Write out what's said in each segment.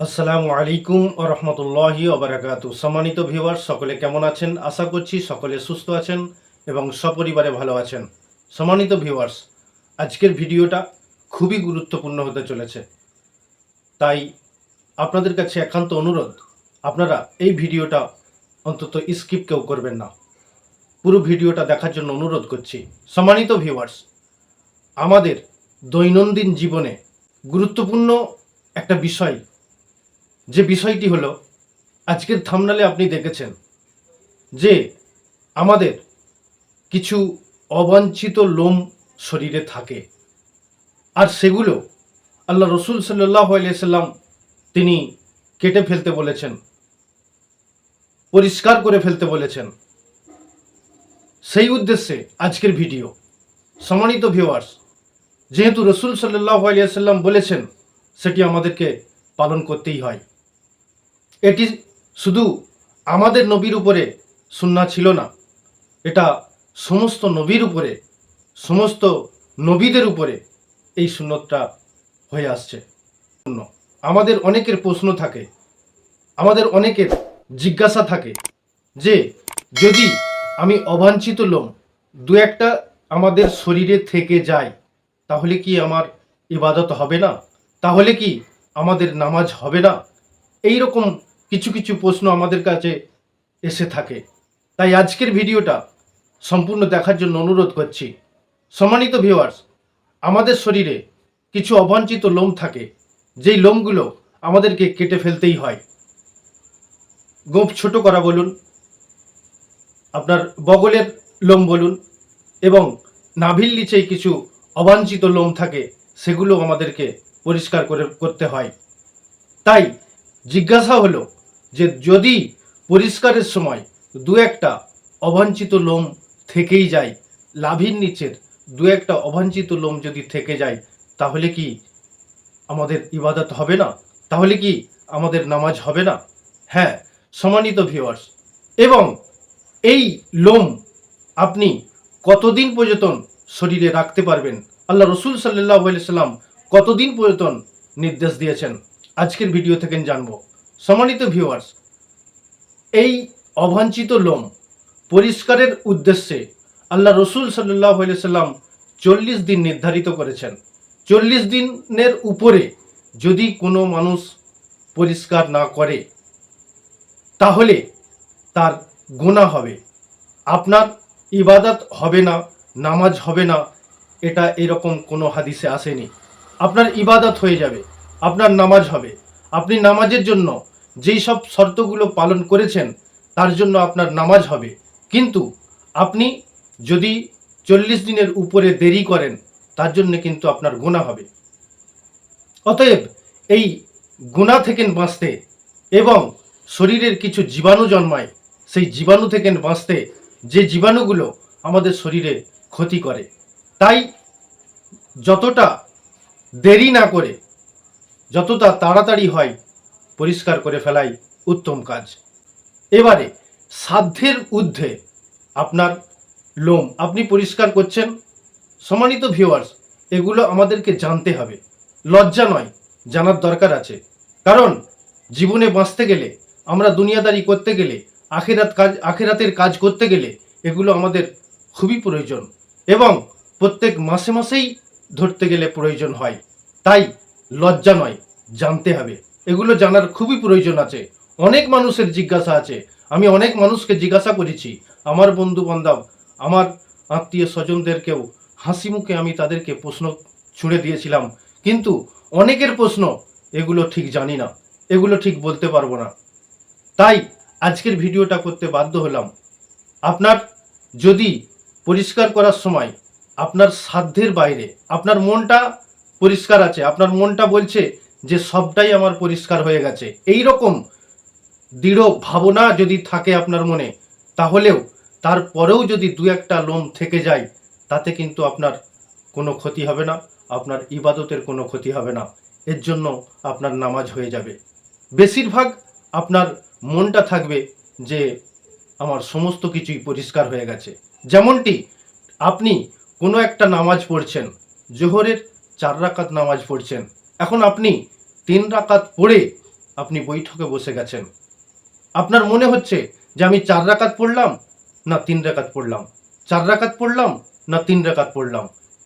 আসসালামু আলাইকুম ও রহমতুল্লাহি ওবরাকাত সম্মানিত ভিউয়ার সকলে কেমন আছেন? আশা করছি সকলে সুস্থ আছেন এবং সপরিবারে ভালো আছেন। সম্মানিত ভিউয়ার্স, আজকের ভিডিওটা খুবই গুরুত্বপূর্ণ হতে চলেছে। তাই আপনাদের কাছে একান্ত অনুরোধ, আপনারা এই ভিডিওটা অন্তত স্কিপ কেউ করবেন না। পুরো ভিডিওটা দেখার জন্য অনুরোধ করছি। সম্মানিত ভিউয়ার্স, আমাদের দৈনন্দিন জীবনে গুরুত্বপূর্ণ একটা বিষয় যে বিষয়টি হলো, আজকের থামনালে আপনি দেখেছেন যে আমাদের কিছু অবাঞ্ছিত লোম শরীরে থাকে। আর সেগুলো আল্লাহ রসুল সাল্লাহ সাল্লাম তিনি কেটে ফেলতে বলেছেন, পরিষ্কার করে ফেলতে বলেছেন। সেই উদ্দেশ্যে আজকের ভিডিও। সম্মানিত ভিউয়ার্স যেহেতু রসুল সাল্লাহ সাল্লাম বলেছেন, সেটি আমাদেরকে পালন করতেই হয়। এটি শুধু আমাদের নবীর উপরে সুন্না ছিল না, এটা সমস্ত নবীর উপরে, সমস্ত নবীদের উপরে এই সুন্নতটা হয়ে আসছে। আমাদের অনেকের প্রশ্ন থাকে, আমাদের অনেকের জিজ্ঞাসা থাকে যে, যদি আমি অবাঞ্ছিত লোম দু একটা আমাদের শরীরে থেকে যায়, তাহলে কি আমার ইবাদত হবে না? তাহলে কি আমাদের নামাজ হবে না? এই রকম কিছু কিছু প্রশ্ন আমাদের কাছে এসে থাকে। তাই আজকের ভিডিওটা সম্পূর্ণ দেখার জন্য অনুরোধ করছি। সম্মানিত ভিউয়ার্স আমাদের শরীরে কিছু অবাঞ্ছিত লোম থাকে। যেই লোমগুলো আমাদেরকে কেটে ফেলতেই হয়। গোপ ছোট করা বলুন, আপনার বগলের লোম বলুন এবং নাভির নিচেই কিছু অবাঞ্ছিত লোম থাকে, সেগুলো আমাদেরকে পরিষ্কার করে করতে হয়। তাই জিজ্ঞাসা হলো যে যদি পরিষ্কারের সময় দু একটা অবাঞ্ছিত লোম থেকেই যায়, লাভির নিচের দু একটা অবাঞ্ছিত লোম যদি থেকে যায়, তাহলে কি আমাদের ইবাদত হবে না? তাহলে কি আমাদের নামাজ হবে না? হ্যাঁ সমানিত ভিউয়ার্স এবং এই লোম আপনি কতদিন পর্যন্ত শরীরে রাখতে পারবেন? আল্লাহ রসুল সাল্লাহ সাল্লাম কতদিন পর্যন্ত নির্দেশ দিয়েছেন? আজকের ভিডিও থেকে জানব। সম্মানিত ভিউয়ার্স এই অবাঞ্ছিত লোম পরিষ্কারের উদ্দেশ্যে আল্লাহ রসুল সাল্লাহ সাল্লাম চল্লিশ দিন নির্ধারিত করেছেন। চল্লিশ দিনের উপরে যদি কোনো মানুষ পরিষ্কার না করে, তাহলে তার গোনা হবে। আপনার ইবাদত হবে না, নামাজ হবে না, এটা এরকম কোনো হাদিসে আসেনি। আপনার ইবাদত হয়ে যাবে। আপনার নামাজ হবে। আপনি নামাজের জন্য যেই সব শর্তগুলো পালন করেছেন, তার জন্য আপনার নামাজ হবে। কিন্তু আপনি যদি চল্লিশ দিনের উপরে দেরি করেন, তার জন্য কিন্তু আপনার গুণা হবে। অতএব এই গুণা থেকে বাঁচতে এবং শরীরের কিছু জীবাণু জন্মায়, সেই জীবাণু থেকে বাঁচতে যে জীবাণুগুলো আমাদের শরীরে ক্ষতি করে। তাই যতটা দেরি না করে যতটা তাড়াতাড়ি হয় পরিষ্কার করে ফেলাই উত্তম কাজ। এবারে সাধ্যের ঊর্ধ্বে আপনার লোম আপনি পরিষ্কার করছেন, সম্মানিত ভিউয়ার্স এগুলো আমাদেরকে জানতে হবে। লজ্জা নয়, জানার দরকার আছে। কারণ জীবনে বাঁচতে গেলে, আমরা দুনিয়াদারি করতে গেলে, আখেরাত কাজ, আখেরাতের কাজ করতে গেলে এগুলো আমাদের খুবই প্রয়োজন এবং প্রত্যেক মাসে মাসেই ধরতে গেলে প্রয়োজন হয়। তাই লজ্জা নয়, জানতে হবে। এগুলো জানার খুবই প্রয়োজন আছে। অনেক মানুষের জিজ্ঞাসা আছে। আমি অনেক মানুষকে জিজ্ঞাসা করেছি। আমার বন্ধু বান্ধব আমার আত্মীয় স্বজনদেরকেও হাসি মুখে আমি তাদেরকে প্রশ্ন ছুঁড়ে দিয়েছিলাম। কিন্তু অনেকের প্রশ্ন, এগুলো ঠিক জানি না। এগুলো ঠিক বলতে পারব না। তাই আজকের ভিডিওটা করতে বাধ্য হলাম। আপনার যদি পরিষ্কার করার সময় আপনার সাধ্যের বাইরে, আপনার মনটা পরিষ্কার আছে। আপনার মনটা বলছে যে সবটাই আমার পরিষ্কার হয়ে গেছে। এই রকম দৃঢ় ভাবনা যদি থাকে আপনার মনে, তাহলেও তারপরেও যদি দু একটা লোম থেকে যায়, তাতে কিন্তু আপনার কোনো ক্ষতি হবে না, আপনার ইবাদতের কোনো ক্ষতি হবে না। এর জন্য আপনার নামাজ হয়ে যাবে। বেশিরভাগ আপনার মনটা থাকবে যে আমার সমস্ত কিছুই পরিষ্কার হয়ে গেছে। যেমনটি আপনি কোনো একটা নামাজ পড়ছেন, জোহরের চার রাকাত নামাজ পড়ছেন। এখন আপনি তিন রাকাত পড়ে আপনি বৈঠকে বসে গেছেন। আপনার মনে হচ্ছে যে আমি চার রাকাত পড়লাম না তিন রাকাত পড়লাম? চার রাকাত পড়লাম না তিন রাকাত পড়লাম?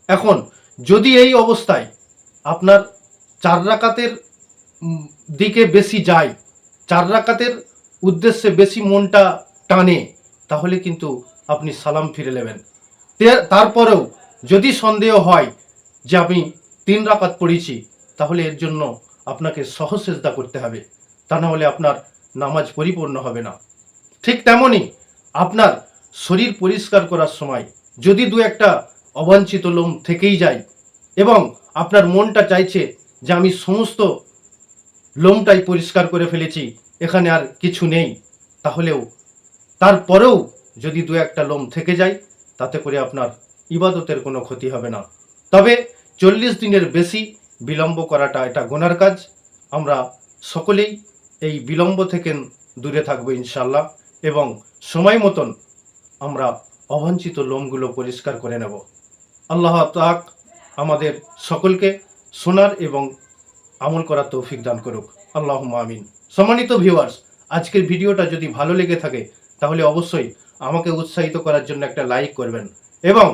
এখন যদি এই অবস্থায় আপনার চার রাকাতের দিকে বেশি যায়, চার রাকাতের উদ্দেশ্যে বেশি মনটা টানে, তাহলে কিন্তু আপনি সালাম ফিরে নেবেন। তারপরেও যদি সন্দেহ হয় যে আমি তিন রাকাত পড়েছি, তাহলে এর জন্য আপনাকে সহসেজদা করতে হবে। তা না হলে আপনার নামাজ পরিপূর্ণ হবে না। ঠিক তেমনই আপনার শরীর পরিষ্কার করার সময় যদি দু একটা অবাঞ্ছিত লোম থেকেই যায় এবং আপনার মনটা চাইছে যে আমি সমস্ত লোমটাই পরিষ্কার করে ফেলেছি, এখানে আর কিছু নেই, তাহলেও তারপরেও যদি দু একটা লোম থেকে যায়, তাতে করে আপনার ইবাদতের কোনো ক্ষতি হবে না। তবে চল্লিশ দিনের বেশি বিলম্ব করাটা এটা গোনার কাজ। আমরা সকলেই এই বিলম্ব থেকে দূরে থাকব ইনশাল্লাহ এবং সময় মতন আমরা অবাঞ্ছিত লোমগুলো পরিষ্কার করে নেব। আল্লাহ তাক আমাদের সকলকে শোনার এবং আমল করার তৌফিক দান করুক। আল্লাহ আমিন। সম্মানিত ভিউয়ার্স আজকের ভিডিওটা যদি ভালো লেগে থাকে, তাহলে অবশ্যই আমাকে উৎসাহিত করার জন্য একটা লাইক করবেন। এবং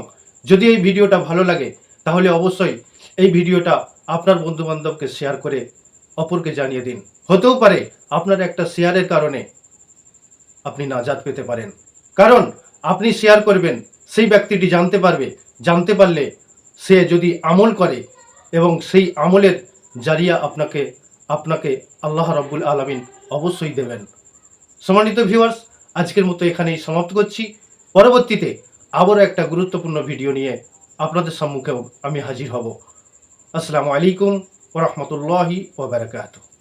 যদি এই ভিডিওটা ভালো লাগে তাহলে অবশ্যই এই ভিডিওটা আপনার বন্ধু বান্ধবকে শেয়ার করে অপরকে জানিয়ে দিন। হতেও পারে আপনার একটা শেয়ারের কারণে আপনি নাজাদ পেতে পারেন। কারণ আপনি শেয়ার করবেন, সেই ব্যক্তিটি জানতে পারবে। জানতে পারলে সে যদি আমল করে এবং সেই আমলের জারিয়া আপনাকে আপনাকে আল্লাহ রব্বুল আলমিন অবশ্যই দেবেন। সম্মানিত ভিউয়ার্স আজকের মতো এখানেই সমাপ্ত করছি। পরবর্তীতে আবারও একটা গুরুত্বপূর্ণ ভিডিও নিয়ে আপনাদের সম্মুখে আমি হাজির হব। আসসালামু আলাইকুম ওরহমতুল্লাহি ওবরাকাতুহ